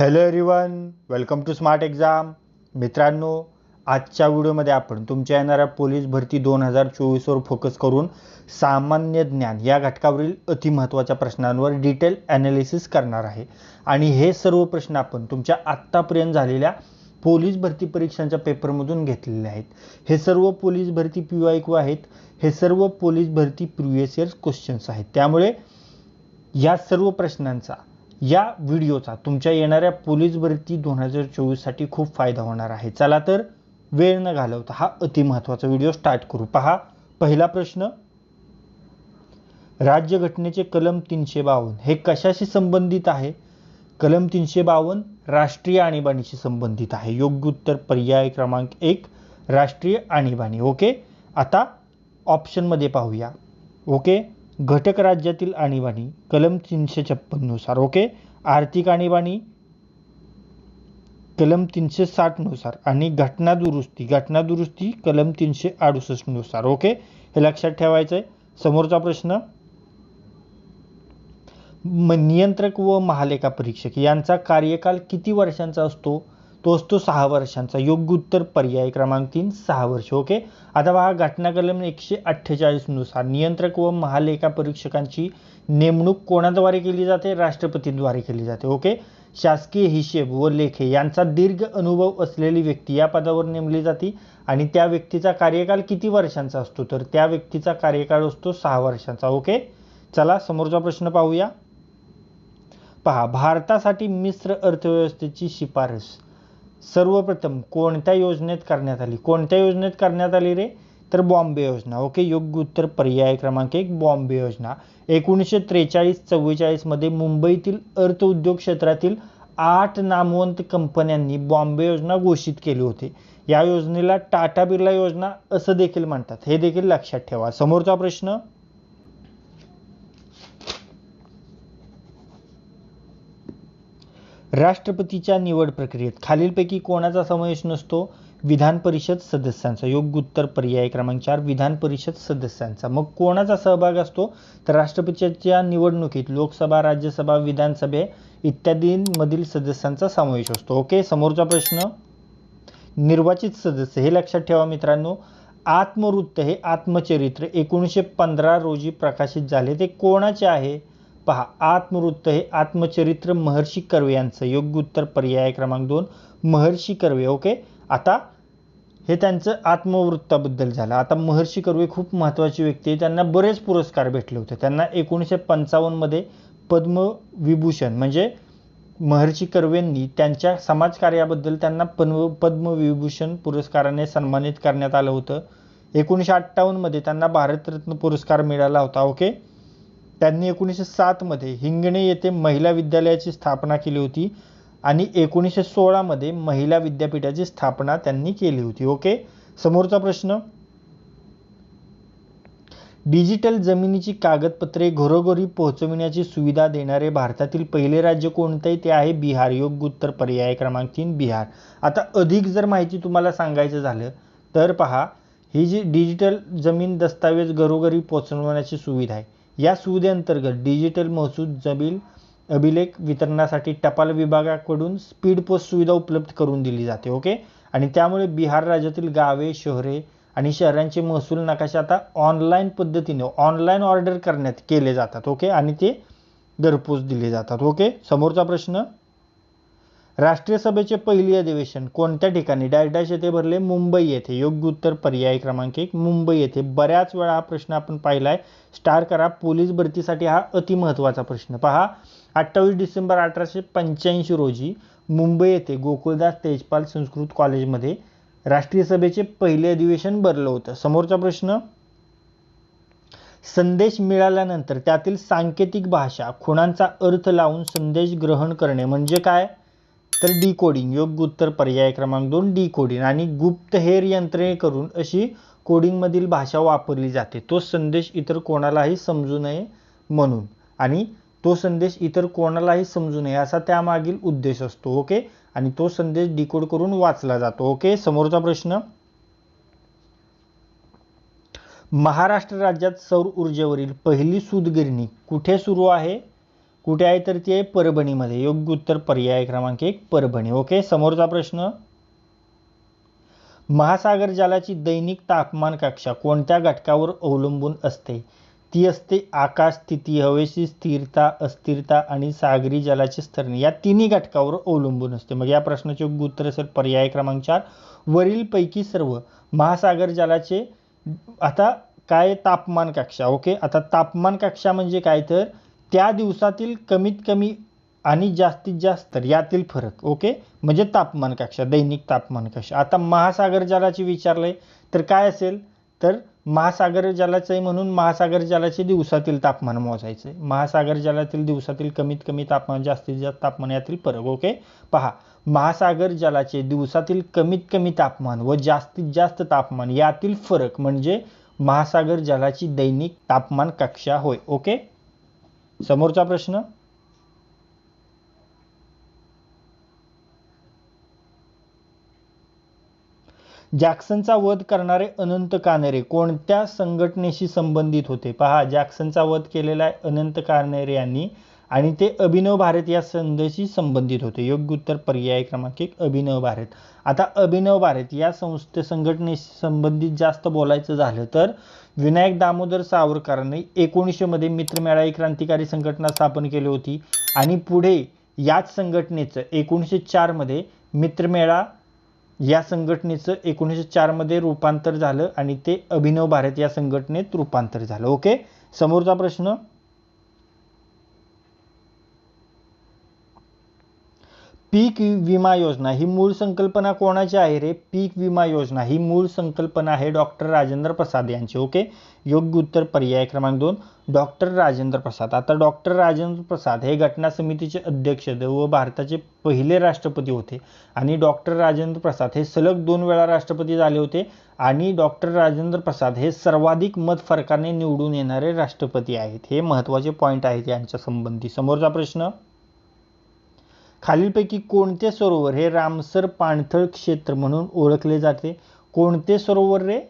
Hello everyone welcome to smart exam मित्रांनो आजच्या व्हिडिओमध्ये आपण तुमच्या येणाऱ्या पोलीस भरती दोन हजार चोवीसवर फोकस करून सामान्य ज्ञान या घटकावरील अतिमहत्त्वाच्या प्रश्नांवर डिटेल ॲनालिसिस करणार आहे. आणि हे सर्व प्रश्न आपण तुमच्या आत्तापर्यंत झालेल्या पोलीस भरती परीक्षांच्या पेपरमधून घेतलेले आहेत. हे सर्व पोलीस भरती पी वाय क्यू आहेत. हे सर्व पोलीस भरती प्रिव्हियस इयर्स क्वेश्चन्स आहेत. त्यामुळे या सर्व प्रश्नांचा या व्हिडिओचा तुमच्या येणाऱ्या पोलीस भरती दोन हजार चोवीससाठी खूप फायदा होणार आहे. चला तर वेळ न घालवता हा अतिमहत्वाचा व्हिडिओ स्टार्ट करू. पहा पहिला प्रश्न राज्यघटनेचे कलम तीनशे बावन्न हे कशाशी संबंधित आहे? कलम तीनशे बावन्न राष्ट्रीय आणीबाणीशी संबंधित आहे. योग्य उत्तर पर्याय क्रमांक एक राष्ट्रीय आणीबाणी. ओके? आता ऑप्शनमध्ये पाहूया. ओके? घटक राज्यातील आणीबाणी कलम तीनशे छप्पननुसार ओके आर्थिक आणीबाणी कलम तीनशे साठनुसार आणि घटना दुरुस्ती घटना दुरुस्ती कलम तीनशे अडुसष्टनुसार ओके हे लक्षात ठेवायचं आहे समोरचा प्रश्न? नियंत्रक व महालेखा परीक्षक यांचा कार्यकाल किती वर्षांचा असतो? तो असतो सहा वर्षांचा. योग्य उत्तर पर्याय क्रमांक तीन सहा वर्ष. ओके? आता पहा घटना कलम एकशे अठ्ठेचाळीसनुसार नियंत्रक व महालेखा परीक्षकांची नेमणूक कोणाद्वारे केली जाते? राष्ट्रपतीद्वारे केली जाते. ओके? शासकीय हिशेब व लेखे यांचा दीर्घ अनुभव असलेली व्यक्ती या पदावर नेमली जाते आणि त्या व्यक्तीचा कार्यकाल किती वर्षांचा असतो? तर त्या व्यक्तीचा कार्यकाळ असतो सहा वर्षांचा. ओके? चला समोरचा प्रश्न पाहूया. पहा भारतासाठी मिश्र अर्थव्यवस्थेची शिफारस. सर्वप्रथम कोणत्या योजनेत करण्यात आली? कोणत्या योजनेत करण्यात आली रे? तर बॉम्बे योजना. ओके योग्य उत्तर पर्याय क्रमांक एक बॉम्बे योजना. एकोणीसशे त्रेचाळीस चव्वेचाळीसमध्ये मुंबईतील अर्थ उद्योग क्षेत्रातील आठ नामवंत कंपन्यांनी बॉम्बे योजना घोषित केली होती. या योजनेला टाटा बिर्ला योजना असं देखील म्हणतात. हे देखील लक्षात ठेवा. समोरचा प्रश्न? राष्ट्रपतीच्या निवड प्रक्रियेत खालीलपैकी कोणाचा समावेश नसतो? विधान परिषद सदस्यांचा. योग्य उत्तर पर्याय क्रमांक चार विधान परिषद सदस्यांचा. मग कोणाचा सहभाग असतो? तर राष्ट्रपतीच्या निवडणुकीत लोकसभा राज्यसभा विधानसभे इत्यादींमधील सदस्यांचा समावेश असतो. ओके? समोरचा प्रश्न. निर्वाचित सदस्य. हे लक्षात ठेवा मित्रांनो. आत्मवृत्त हे आत्मचरित्र. एकोणीसशे पंधरा रोजी प्रकाशित झाले. ते कोणाचे आहे? पहा आत्मवृत्त हे आत्मचरित्र महर्षी कर्वे यांचं. योग्य उत्तर पर्याय क्रमांक दोन. महर्षी कर्वे ओके? आता हे त्यांचं आत्मवृत्ताबद्दल झालं. आता महर्षी कर्वे खूप महत्त्वाची व्यक्ती आहे त्यांना बरेच पुरस्कार भेटले होते. त्यांना एकोणीसशे पंचावन्नमध्ये पद्मविभूषण म्हणजे महर्षी कर्वेंनी त्यांच्या समाजकार्याबद्दल त्यांना पद्म पद्मविभूषण पुरस्काराने सन्मानित करण्यात आलं होतं. एकोणीसशे अठ्ठावन्नमध्ये त्यांना भारतरत्न पुरस्कार मिळाला होता ओके? त्यांनी एकोणीसशे सातमध्ये हिंगणे येथे महिला विद्यालयाची स्थापना केली होती आणि एकोणीसशे सोळामध्ये महिला विद्यापीठाची स्थापना त्यांनी केली होती. ओके? समोरचा प्रश्न. डिजिटल जमिनीची कागदपत्रे घरोघरी पोहोचविण्याची सुविधा देणारे भारतातील पहिले राज्य कोणते? ते आहे बिहार. योग्य उत्तर पर्याय क्रमांक तीन बिहार. आता अधिक जर माहिती तुम्हाला सांगायचं झालं तर पहा ही जी डिजिटल जमीन दस्तावेज घरोघरी पोहोचवण्याची सुविधा आहे या सुविधेअंतर्गत डिजिटल महसूल जमीन अभिलेख वितरणासाठी टपाल विभागाकडून स्पीड पोस्ट सुविधा उपलब्ध करून दिली जाते ओके? आणि त्यामुळे बिहार राज्यातील गावे शहरे आणि शहरांचे महसूल नकाशे आता ऑनलाईन पद्धतीने ऑनलाईन ऑर्डर करण्यात केले जातात ओके? आणि ते घरपोच दिले जातात ओके? समोरचा प्रश्न राष्ट्रीय सभेचे पहिले अधिवेशन कोणत्या ठिकाणी? डॅश डॅश येथे भरले मुंबई येथे. योग्य उत्तर पर्याय क्रमांक एक मुंबई येथे. बऱ्याच वेळा हा प्रश्न आपण पाहिला आहे स्टार करा पोलीस भरतीसाठी हा अतिमहत्त्वाचा प्रश्न. पहा अठ्ठावीस डिसेंबर अठराशे पंच्याऐंशी रोजी मुंबई येथे गोकुळदास तेजपाल संस्कृत कॉलेजमध्ये राष्ट्रीय सभेचे पहिले अधिवेशन भरलं होतं. समोरचा प्रश्न संदेश मिळाल्यानंतर त्यातील सांकेतिक भाषा खुणांचा अर्थ लावून संदेश ग्रहण करणे म्हणजे काय? तर डी कोडिंग योग्य उत्तर पर्याय क्रमांक दोन डी कोडिंग आणि गुप्तहेर यंत्रणेकडून अशी कोडिंगमधील भाषा वापरली जाते. तो संदेश इतर कोणालाही समजू नये म्हणून. आणि तो संदेश इतर कोणालाही समजू नये असा त्यामागील उद्देश असतो. ओके? आणि तो संदेश डिकोड करून वाचला जातो. ओके? समोरचा प्रश्न. महाराष्ट्र राज्यात सौर ऊर्जेवरील पहिली सूतगिरणी कुठे सुरू आहे? कुठे आहे तर ती आहे परभणीमध्ये. योग्य उत्तर पर्याय क्रमांक एक परभणी. ओके समोरचा प्रश्न. महासागर जलाची दैनिक तापमान कक्षा कोणत्या घटकावर अवलंबून असते? ती असते आकाश स्थिती हवेची स्थिरता अस्थिरता आणि सागरी जलाची स्तरणी या तिन्ही घटकावर अवलंबून असते. मग या प्रश्नाचे योग्य उत्तर असेल पर्याय क्रमांक चार. वरीलपैकी सर्व महासागर जलाचे आता काय तापमान कक्षा? ओके आता तापमान कक्षा म्हणजे काय तर त्या दिवसातील कमीत कमी आणि जास्तीत जास्त यातील फरक ओके म्हणजे तापमान कक्षा दैनिक तापमान कक्षा. आता महासागर जलाची विचारलं आहे तर काय असेल? तर महासागर जलाचं आहे म्हणून महासागर जलाचे दिवसातील तापमान मोजायचं आहे महासागर जलातील दिवसातील कमीत कमी तापमान जास्तीत जास्त तापमान यातील फरक ओके पहा महासागर जलाचे दिवसातील कमीत कमी तापमान व जास्तीत जास्त तापमान यातील फरक म्हणजे महासागर जलाची दैनिक तापमान कक्षा होय ओके समोरचा प्रश्न? जॅक्सनचा वध करणारे अनंत कानेरे कोणत्या संघटनेशी संबंधित होते? पहा जॅक्सनचा वध केलेला आहे अनंत कानेरे यांनी. आणि ते अभिनव भारत या संघशी संबंधित होते. योग्य उत्तर पर्याय क्रमांक एक अभिनव भारत. आता अभिनव भारत या संस्थे संघटनेशी संबंधित जास्त बोलायचं झालं तर विनायक दामोदर सावरकरांनी एकोणीसशेमध्ये मित्रमेळाई मित्रमेळा क्रांतिकारी संघटना स्थापन केली होती. आणि पुढे याच संघटनेचं एकोणीसशे चारमध्ये मित्रमेळा या संघटनेचं एकोणीसशे चारमध्ये रूपांतर झालं आणि ते अभिनव भारत या संघटनेत रूपांतर झालं. ओके? समोरचा प्रश्न? पीक विमा योजना ही मूळ संकल्पना कोणाची आहे रे? पीक विमा योजना ही मूळ संकल्पना आहे डॉक्टर राजेंद्र प्रसाद यांची ओके? योग्य उत्तर पर्याय क्रमांक दोन डॉक्टर राजेंद्र प्रसाद. आता डॉक्टर राजेंद्र प्रसाद हे घटना समितीचे अध्यक्ष व भारताचे पहिले राष्ट्रपती होते. आणि डॉक्टर राजेंद्र प्रसाद हे सलग दोन वेळा राष्ट्रपती झाले होते. आणि डॉक्टर राजेंद्र प्रसाद हे सर्वाधिक मत फरकाने निवडून येणारे राष्ट्रपती आहेत. हे महत्त्वाचे पॉईंट आहेत यांच्या संबंधी. समोरचा प्रश्न? खालीलपैकी कोणते सरोवर हे रामसर पाणथळ क्षेत्र म्हणून ओळखले जाते? कोणते सरोवर रे?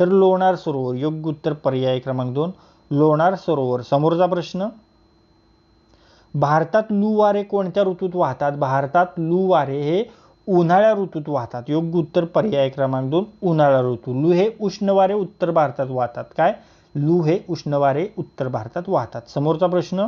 तर लोणार सरोवर योग्य उत्तर पर्याय क्रमांक दोन. लोणार सरोवर समोरचा प्रश्न. भारतात लू वारे कोणत्या ऋतूत वाहतात? भारतात लू वारे हे उन्हाळ्या ऋतूत वाहतात. योग्य उत्तर पर्याय क्रमांक दोन उन्हाळा ऋतू. लू हे उष्ण वारे उत्तर भारतात वाहतात. काय? लू हे उष्ण वारे उत्तर भारतात वाहतात. समोरचा प्रश्न.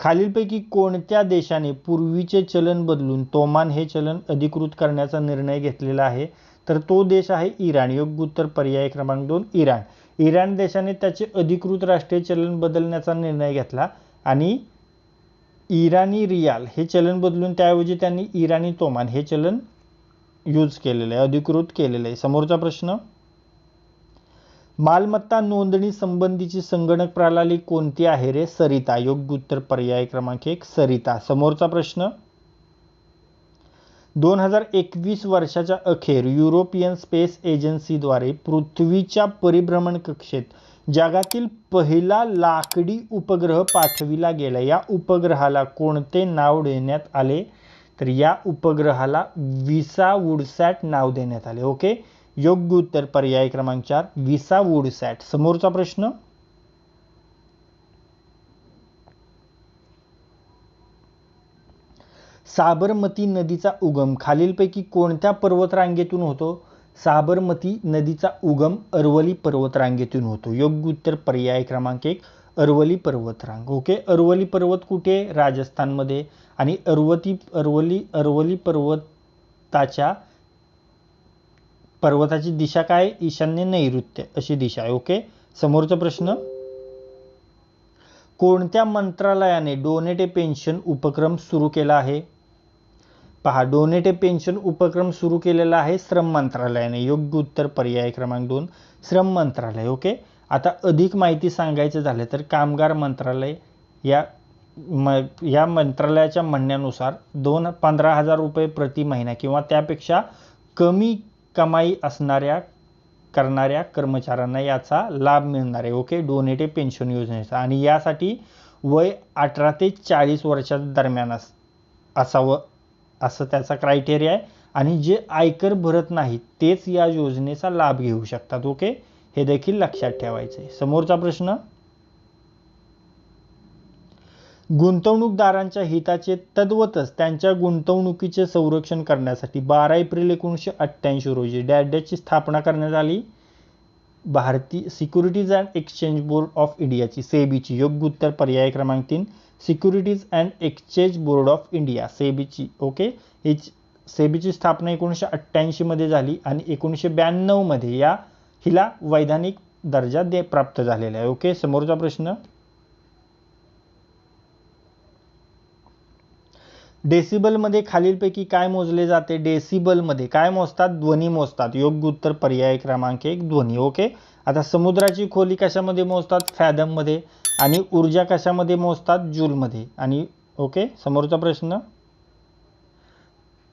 खालीलपैकी कोणत्या देशाने पूर्वीचे चलन बदलून तोमान हे चलन अधिकृत करण्याचा निर्णय घेतलेला आहे? तर तो देश आहे इराण. योग्य उत्तर पर्याय क्रमांक दोन इराण. इराण देशाने त्याचे अधिकृत राष्ट्रीय चलन बदलण्याचा निर्णय घेतला आणि इराणी रियाल हे चलन बदलून त्याऐवजी त्यांनी इराणी तोमान हे चलन यूज केलेलं आहे अधिकृत केलेलं आहे. समोरचा प्रश्न? मालमत्ता नोंदणी संबंधीची संगणक प्रणाली कोणती आहे रे? सरिता. योग्य उत्तर पर्याय क्रमांक एक सरिता. समोरचा प्रश्न? दोन हजार एकवीस वर्षाच्या अखेर युरोपियन स्पेस एजन्सीद्वारे पृथ्वीच्या परिभ्रमण कक्षेत जगातील पहिला लाकडी उपग्रह पाठविला गेला. या उपग्रहाला कोणते नाव देण्यात आले? तर या उपग्रहाला विसा वुडसॅट नाव देण्यात आले. ओके? योग्य उत्तर पर्याय क्रमांक चार विसा वुडसॅट समोरचा प्रश्न? साबरमती नदीचा उगम. खालीलपैकी कोणत्या पर्वतरांगेतून होतो? साबरमती नदीचा उगम अरवली पर्वतरांगेतून होतो. योग्य उत्तर पर्याय क्रमांक एक अरवली पर्वतरांग. ओके अरवली पर्वत कुठे? राजस्थानमध्ये. आणि अरवती अरवली अरवली पर्वताच्या पर्वताची दिशा काय? ईशान्य नैऋत्य अशी दिशा आहे. ओके समोरचा प्रश्न? कोणत्या मंत्रालयाने डोनेट ए पेन्शन उपक्रम सुरू केला आहे? पहा डोनेट ए पेन्शन उपक्रम सुरू केलेला आहे श्रम मंत्रालयाने. योग्य उत्तर पर्याय क्रमांक दोन श्रम मंत्रालय. ओके आता अधिक माहिती सांगायचं झालं तर कामगार मंत्रालय या म या मंत्रालयाच्या म्हणण्यानुसार दोन पंधरा हजार रुपये प्रति महिना किंवा त्यापेक्षा कमी कमाई असणाऱ्या करणाऱ्या कर्मचाऱ्यांना याचा लाभ मिळणार आहे. ओके डोनेटे पेन्शन योजनेचा. आणि यासाठी वय अठरा ते चाळीस वर्षा दरम्यान अस असावं असं त्याचा क्रायटेरिया आहे. आणि जे आयकर भरत नाहीत तेच या योजनेचा लाभ घेऊ शकतात. ओके हे देखील लक्षात ठेवायचे समोरचा प्रश्न? गुंतवणूकदारांच्या हिताचे तद्वतच त्यांच्या गुंतवणुकीचे संरक्षण करण्यासाठी बारा एप्रिल एकोणीसशे अठ्ठ्याऐंशी रोजी डॅडची स्थापना करण्यात आली. भारतीय securities and exchange board of इंडियाची सेबीची योग्य उत्तर पर्याय क्रमांक तीन. Securities and exchange board of India सेबीची okay? ही सेबीची स्थापना एकोणीसशे अठ्ठ्याऐंशीमध्ये झाली आणि एकोणीसशे ब्याण्णवमध्ये या हिला वैधानिक दर्जा दे प्राप्त झालेला आहे ओके? समोरचा प्रश्न. डेसिबलमध्ये खालीलपैकी काय मोजले जाते? डेसिबलमध्ये. काय मोजतात? ध्वनी मोजतात. योग्य उत्तर पर्याय क्रमांक एक ध्वनी. ओके? आता समुद्राची खोली कशामध्ये मोजतात? फॅदममध्ये. आणि ऊर्जा कशामध्ये मोजतात? जूलमध्ये. आणि ओके? समोरचा प्रश्न?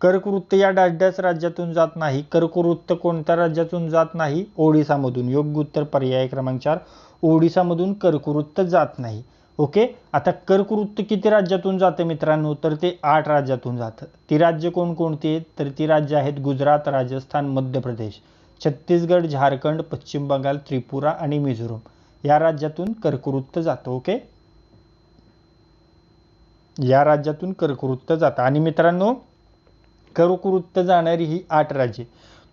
कर्कवृत्त या डाड्याच राज्यातून जात नाही. कर्कवृत्त कोणत्या राज्यातून जात नाही? ओडिसामधून. योग्य उत्तर पर्याय क्रमांक चार ओडिसामधून कर्कवृत्त जात नाही. ओके? आता कर्कवृत्त किती राज्यातून जातं मित्रांनो? तर ते आठ राज्यातून जातं. ती राज्य कोणकोणती आहेत? तर ती राज्य आहेत गुजरात राजस्थान मध्य प्रदेश. छत्तीसगड झारखंड पश्चिम बंगाल त्रिपुरा आणि मिझोरम. या राज्यातून कर्कवृत्त जातं ओके? या राज्यातून कर्कवृत्त जातं. आणि मित्रांनो कर्कवृत्त जाणारी ही आठ राज्ये.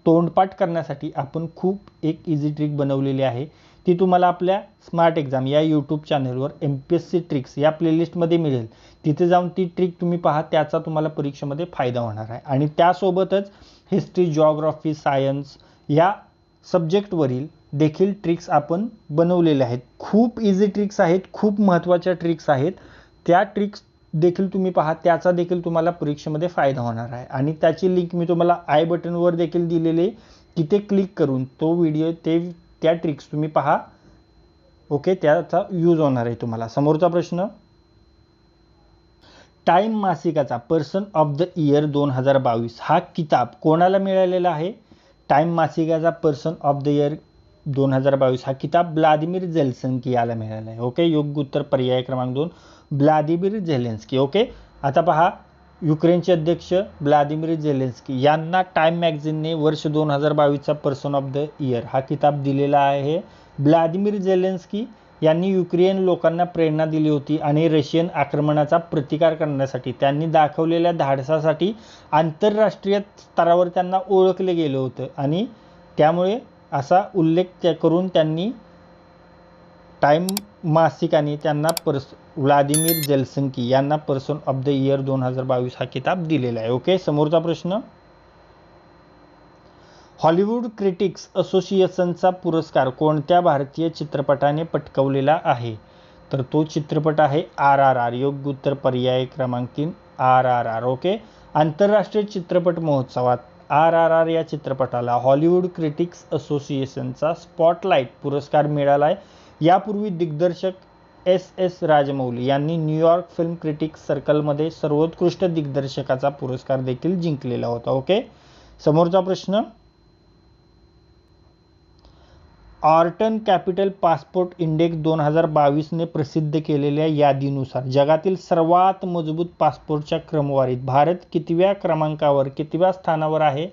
तोंडपाठ करण्यासाठी आपण खूप एक इझी ट्रिक बनवलेली आहे. ती तुम्हाला आपल्या स्मार्ट एक्झाम या यूट्यूब चॅनलवर M P S C tricks या प्लेलिस्टमध्ये मिळेल. तिथे जाऊन ती ट्रिक तुम्ही पहा त्याचा तुम्हाला परीक्षेमध्ये फायदा होणार आहे. आणि त्यासोबतच हिस्ट्री जॉग्रॉफी सायन्स या सब्जेक्टवरील देखील ट्रिक्स आपण बनवलेल्या आहेत. खूप इझी ट्रिक्स आहेत खूप महत्त्वाच्या ट्रिक्स आहेत. त्या ट्रिक्स देखील तुम्ही पहा त्याचा देखील तुम्हाला परीक्षेमध्ये फायदा होणार आहे. आणि त्याची लिंक मी तुम्हाला आय बटनवर देखील दिलेली तिथे क्लिक करून तो व्हिडिओ ते त्या ट्रिक्स तुम्ही पहा. ओके त्याचा यूज होणार आहे तुम्हाला. समोरचा प्रश्न. टाइम मासिकाचा पर्सन ऑफ द इयर दोन हजार बावीस. हा किताब कोणाला मिळालेला आहे? टाइम मासिकाचा पर्सन ऑफ द इयर दोन हजार बावीस. हा किताब ब्लादिमीर जेल्सन्की याला मिळाला आहे. ओके योग्य उत्तर पर्याय क्रमांक दोन. ब्लादिमीर झेलेन्स्की ओके आता पहा. युक्रेनचे अध्यक्ष व्लादिमीर झेलेन्स्की यांना टाइम मॅगझिनने वर्ष दोन हजार बावीसचा पर्सन ऑफ द इयर हा किताब दिलेला आहे. व्लादिमीर झेलेन्स्की यांनी युक्रेन लोकांना प्रेरणा दिली होती आणि रशियन आक्रमणाचा प्रतिकार करण्यासाठी त्यांनी दाखवलेल्या धाडसासाठी आंतरराष्ट्रीय स्तरावर त्यांना ओळखले गेलं होतं आणि त्यामुळे असा उल्लेख त्या करून त्यांनी टाइम मासिकाने त्यांना पर्स व्लादिमीर जलसंकी यांना पर्सन ऑफ द इयर दोन हजार बावीस हा किताब दिलेला आहे. ओके समोरचा प्रश्न? हॉलिवूड क्रिटिक्स असोसिएशनचा पुरस्कार कोणत्या भारतीय चित्रपटाने पटकवलेला आहे? तर तो चित्रपट आहे आर आर आर. योग्य उत्तर पर्याय क्रमांक तीन आर आर आर. ओके आंतरराष्ट्रीय चित्रपट महोत्सवात आर आर आर या चित्रपटाला हॉलिवूड क्रिटिक्स असोसिएशनचा स्पॉटलाईट पुरस्कार मिळाला आहे. यापूर्वी दिग्दर्शक एस एस राजमौली यांनी न्यूयॉर्क फिल्म क्रिटिक्स सर्कलमध्ये सर्वोत्कृष्ट दिग्दर्शकाचा पुरस्कार देखील जिंकलेला होता ओके? समोरचा प्रश्न? ऑर्टन कॅपिटल पासपोर्ट इंडेक्स दोन हजार बावीसने प्रसिद्ध केलेल्या यादीनुसार जगातील सर्वात मजबूत पासपोर्टच्या क्रमवारीत भारत कितव्या क्रमांकावर कितव्या स्थानावर आहे?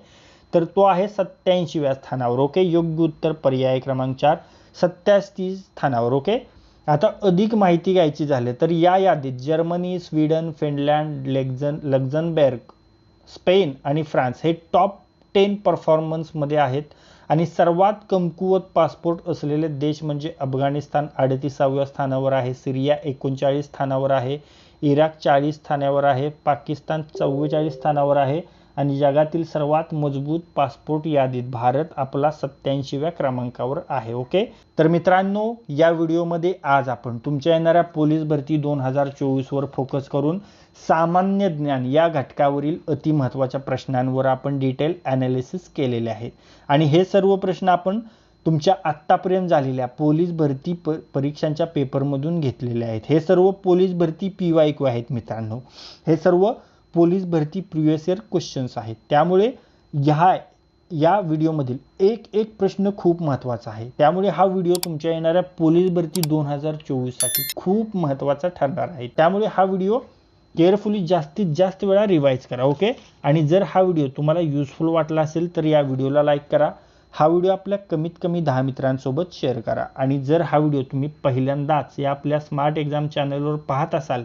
तर तो आहे सत्याऐंशीव्या स्थानावर ओके? योग्य उत्तर पर्याय क्रमांक चार सत्याऐंशी स्थानावर ओके? आता अधिक माहिती घ्यायची झाली तर या यादीत जर्मनी स्वीडन फिनलँड लेक्झन लक्झनबर्ग स्पेन आणि फ्रान्स हे टॉप टेन परफॉर्मन्समध्ये आहेत आणि सर्वात कमकुवत पासपोर्ट असलेले देश म्हणजे अफगाणिस्तान अडतीसाव्या स्थानावर आहे सिरिया एकोणचाळीस स्थानावर आहे इराक चाळीस स्थानावर आहे पाकिस्तान चव्वेचाळीस स्थानावर आहे आणि जगातील सर्वात मजबूत पासपोर्ट यादीत भारत आपला सत्याऐंशीव्या क्रमांकावर आहे ओके? तर मित्रांनो या व्हिडिओमध्ये आज आपण तुमच्या येणाऱ्या पोलीस भरती दोन हजार चोवीसवर फोकस करून सामान्य ज्ञान या घटकावरील अतिमहत्त्वाच्या प्रश्नांवर आपण डिटेल ॲनालिसिस केलेले आहे. आणि हे सर्व प्रश्न आपण तुमच्या आत्तापर्यंत झालेल्या पोलीस भरती प परीक्षांच्या पेपरमधून घेतलेले आहेत. हे सर्व पोलीस भरती पी वाय क्यू आहेत मित्रांनो. हे सर्व पोलीस भरती प्रिव्हियस इयर क्वेश्चन्स आहेत. त्यामुळे ह्या या व्हिडिओमधील एक एक प्रश्न खूप महत्त्वाचा आहे. त्यामुळे हा व्हिडिओ तुमच्या येणाऱ्या पोलीस भरती दोन हजार चोवीससाठी खूप महत्त्वाचा ठरणार आहे. त्यामुळे हा व्हिडिओ केअरफुली जास्तीत जास्त वेळा रिवाईज करा ओके? आणि जर हा व्हिडिओ तुम्हाला युजफुल वाटला असेल तर या व्हिडिओला लाईक करा. हा व्हिडिओ आपल्या कमीत कमी दहा मित्रांसोबत शेअर करा. आणि जर हा व्हिडिओ तुम्ही पहिल्यांदाच या आपल्या स्मार्ट एक्झाम चॅनलवर पाहत असाल